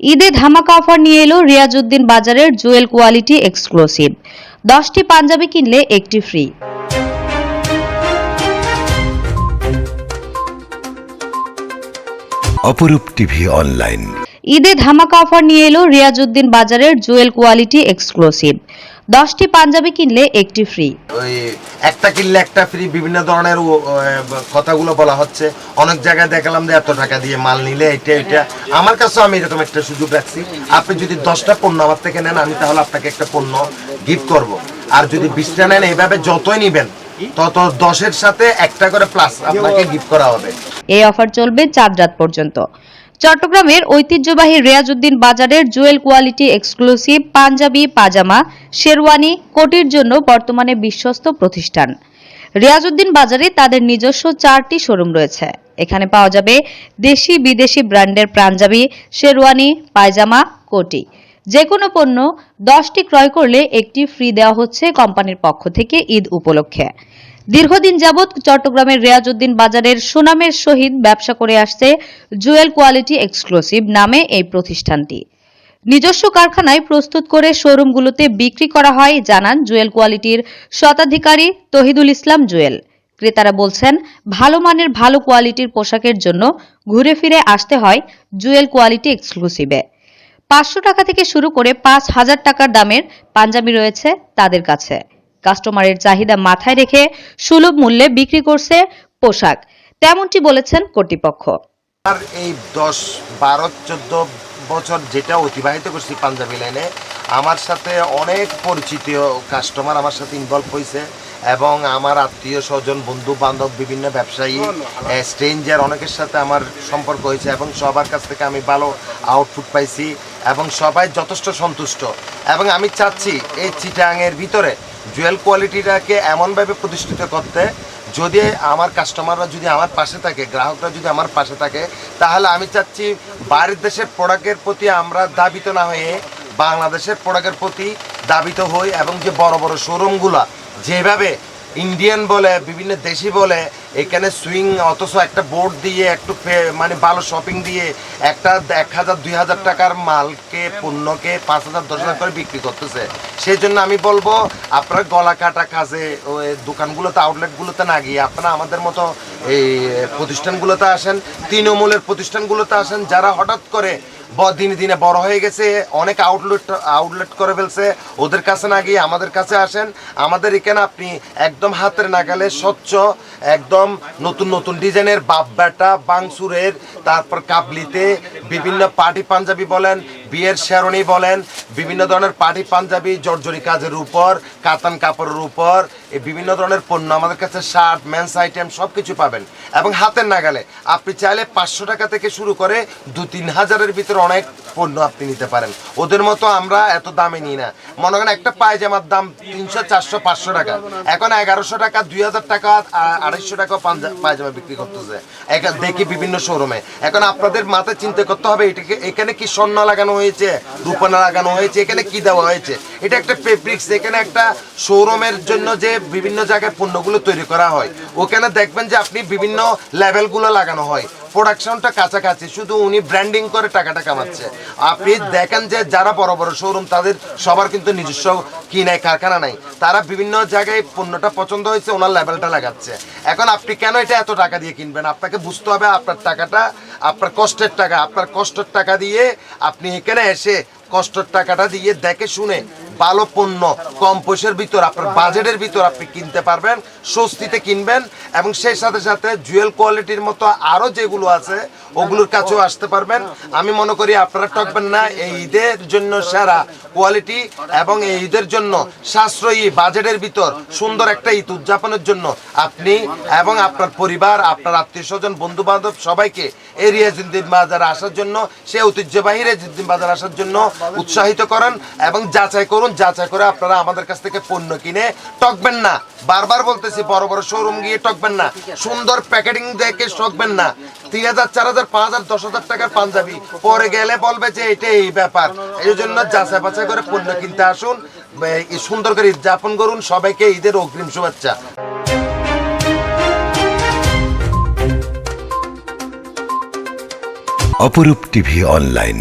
ঈদে ধামাকা অফার নিয়ে এলো রিয়াজউদ্দিন বাজারের জুয়েল কোয়ালিটি এক্সক্লুসিভ। দশটি পাঞ্জাবি কিনলে একটি ফ্রি। অপরূপ টিভি অনলাইন। ঈদে ধামাকা অফার নিয়ে এলো রিয়াজউদ্দিন বাজারের জুয়েল কোয়ালিটি এক্সক্লুসিভ। দশটি পাঞ্জাবি কিনলে একটি ফ্রি। ওই একটা কিনলে একটা ফ্রি বিভিন্ন ধরনের কথাগুলো বলা হচ্ছে। অনেক জায়গায় দেখালাম যে এত টাকা দিয়ে মাল নিলে এটা এটা আমার কাছেও আমি এরকম একটা সুযোগ রাখছি। আপনি যদি দশটা পণ্য আমার থেকে নেন আমি তাহলে আপনাকে একটা পণ্য গিফট করব। আর যদি বিশটা নেন এইভাবে যতই নিবেন তত দশের সাথে একটা করে প্লাস আপনাকে গিফট করা হবে। এই অফার চলবে চাঁদ রাত পর্যন্ত। চট্টগ্রামের ঐতিহ্যবাহী রেয়াজউদ্দিন বাজারের Jewel quality exclusive Punjabi, pyjama, sherwani, কোটির জন্য বর্তমানে বিশ্বস্ত প্রতিষ্ঠান। রিয়াজউদ্দিন বাজারে তাদের নিজস্ব চারটি শোরুম রয়েছে। এখানে পাওয়া যাবে দেশি বিদেশি ব্র্যান্ডের পাঞ্জাবি, শেরওয়ানি, পায়জামা, কোটি। যে কোনো পণ্য দশটি ক্রয় করলে একটি ফ্রি দেওয়া হচ্ছে কোম্পানির পক্ষ থেকে ঈদ উপলক্ষে। দীর্ঘদিন যাবৎ চট্টগ্রামের রেয়াজউদ্দিন বাজারের সুনামের সহিত ব্যবসা করে আসছে জুয়েল কোয়ালিটি এক্সক্লুসিভ নামে এই প্রতিষ্ঠানটি। নিজস্ব কারখানায় প্রস্তুত করে শোরুমগুলোতে বিক্রি করা হয়, জানান জুয়েল কোয়ালিটির শতাধিকারী তহিদুল ইসলাম জুয়েল। ক্রেতারা বলছেন, ভালো মানের ভালো কোয়ালিটির পোশাকের জন্য ঘুরে ফিরে আসতে হয় জুয়েল কোয়ালিটি এক্সক্লুসিভে। পাঁচশো টাকা থেকে শুরু করে পাঁচ হাজার টাকার দামের পাঞ্জাবি রয়েছে তাদের কাছে। কাস্টমারের চাহিদা মাথায় রেখে সুলভ মূল্যে বিক্রি করছে পোশাক। তেমনটি বলেছেন কর্তৃপক্ষ। এই দশ, বারো, চোদ্দ বছর যেটা অতিবাহিত করছি পাঞ্জাবি লাইনে, আমার সাথে অনেক পরিচিত কাস্টমার আমার সাথে ইনভলভ হয়েছে এবং আমার আত্মীয় স্বজন বন্ধু বান্ধব বিভিন্ন ব্যবসায়ী স্ট্রেঞ্জার অনেকের সাথে আমার সম্পর্ক হয়েছে এবং সবার কাছ থেকে আমি ভালো আউটপুট পাইছি এবং সবাই যথেষ্ট সন্তুষ্ট। এবং আমি চাচ্ছি এই চিটাংয়ের ভিতরে জুয়েল কোয়ালিটিটাকে এমনভাবে প্রতিষ্ঠিত করতে, যদি আমার কাস্টমাররা যদি আমার পাশে থাকে, গ্রাহকরা যদি আমার পাশে থাকে, তাহলে আমি চাচ্ছি বাইরের দেশের প্রোডাক্টের প্রতি আমরা দাবিত না হয়ে বাংলাদেশের প্রোডাক্টের প্রতি দাবিত হই এবং যে বড় বড় শোরুমগুলো, যেভাবে ইন্ডিয়ান বলে, বিভিন্ন দেশি বলে, এখানে সুইং অথচ একটা বোর্ড দিয়ে, একটু মানে ভালো শপিং দিয়ে, একটা এক হাজার, দুই হাজার টাকার মালকে, পণ্যকে পাঁচ হাজার, দশ হাজার করে বিক্রি করতেছে। সেই জন্য আমি বলব, আপনার গলা কাটা কাজে ওই দোকানগুলোতে আউটলেটগুলোতে না গিয়ে, আপনারা আমাদের মতো, এই প্রতিষ্ঠানগুলোতে আসেন, তৃণমূলের প্রতিষ্ঠানগুলোতে আসেন, যারা হঠাৎ করে দিনে দিনে বড় হয়ে গেছে। অনেক আউটলেট আউটলেট করে ফেলছে। ওদের কাছে না গিয়ে আমাদের কাছে আসেন। আমাদের এখানে আপনি একদম হাতের নাগালে স্বচ্ছ, একদম নতুন নতুন ডিজাইনের বাপ বেটা বাংসুরের, তারপর কাবলিতে বিভিন্ন পার্টি পাঞ্জাবি বলেন বিয়ের শেরণি বলেন, বিভিন্ন ধরনের পাটি পাঞ্জাবি, জর্জরি কাজের উপর, কাতান কাপড়ের উপর, এই বিভিন্ন ধরনের পণ্য আমাদের কাছে শার্ট, মেন্স আইটেম সব কিছু পাবেন। এবং হাতের নাগালে, আপনি চাইলে পাঁচশো টাকা থেকে শুরু করে দু তিন হাজারের ভিতরে অনেক পণ্য আপনি নিতে পারেন। ওদের মতো আমরা এত দামে নিই না। মনে করেন একটা পায়জামার দাম তিনশো, চারশো, পাঁচশো টাকা। এখন এগারোশো টাকা, দুই হাজার টাকা আড়াইশো টাকা পায়জামা বিক্রি করতেছে। দেখি বিভিন্ন শোরুমে এখন আপনাদের মাথায় চিন্তা করতে হবে, এটাকে এখানে কি স্বর্ণ লাগানো হয়েছে, রূপনা লাগানো হয়েছে, এখানে কি দেওয়া হয়েছে? এটা একটা ফেব্রিক্স এখানে একটা শোরুমের জন্য যে বিভিন্ন জায়গায় পণ্যগুলো তৈরি করা হয়। ওখানে দেখবেন যে আপনি বিভিন্ন লেভেলগুলো লাগানো হয়। প্রোডাকশনটা কাছাকাছি, শুধু উনি ব্র্যান্ডিং করে টাকাটা কামাচ্ছে। আপনি দেখেন যে যারা বড় বড় শোরুম তাদের সবার কিন্তু নিজস্ব কি নাই, কারখানা নাই। তারা বিভিন্ন জায়গায় পণ্যটা পছন্দ হয়েছে, ওনার লেভেলটা লাগাচ্ছে। এখন আপনি কেন এটা এত টাকা দিয়ে কিনবেন? আপনাকে বুঝতে হবে, আপনার টাকাটা, আপনার কষ্টের টাকা, আপনার কষ্টের টাকা দিয়ে আপনি এখানে এসে কষ্টের টাকাটা দিয়ে দেখে শুনে ভালো পণ্য কম পয়সার ভিতর, আপনার বাজেটের ভিতর আপনি কিনতে পারবেন, স্বস্তিতে কিনবেন, এবং সেই সাথে সাথে জুয়েল কোয়ালিটির মতো আরও যেগুলো আছে, ওগুলোর কাছেও আসতে পারবেন। আমি মনে করি আপনারা ঠকবেন না, এই ঈদের জন্য সেরা কোয়ালিটি এবং এই ঈদের জন্য সাশ্রয়ী বাজেটের ভিতর সুন্দর একটা ঈদ উদযাপনের জন্য আপনি এবং আপনার পরিবার, আপনার আত্মীয় স্বজন বন্ধু বান্ধব সবাইকে এই রিয়াজুদ্দিন বাজারে আসার জন্য সে ঐতিহ্যবাহী রিয়াজুদ্দিন বাজার আসার জন্য উৎসাহিত করেন এবং যাচাই করুন যাচাই করে আপনারা আমাদের কাছ থেকে পণ্য কিনে টকবেন না। বারবার বলতেছি, বড় বড় শোরুম গিয়ে টকবেন না। সুন্দর প্যাকেটিং দেখে টকবেন না। তিন হাজার, চার হাজার, পাঁচ হাজার, দশ হাজার টাকার পাঞ্জাবি। পরে গেলে বলবে যে এটা এই ব্যাপার। এই জন্য যাচাই বাছাই করে পণ্য কিনতে আসুন। সুন্দর করে ঈদ যাপন করুন। সবাইকে ঈদের অগ্রিম শুভেচ্ছা। অপরূপ টিভি অনলাইন।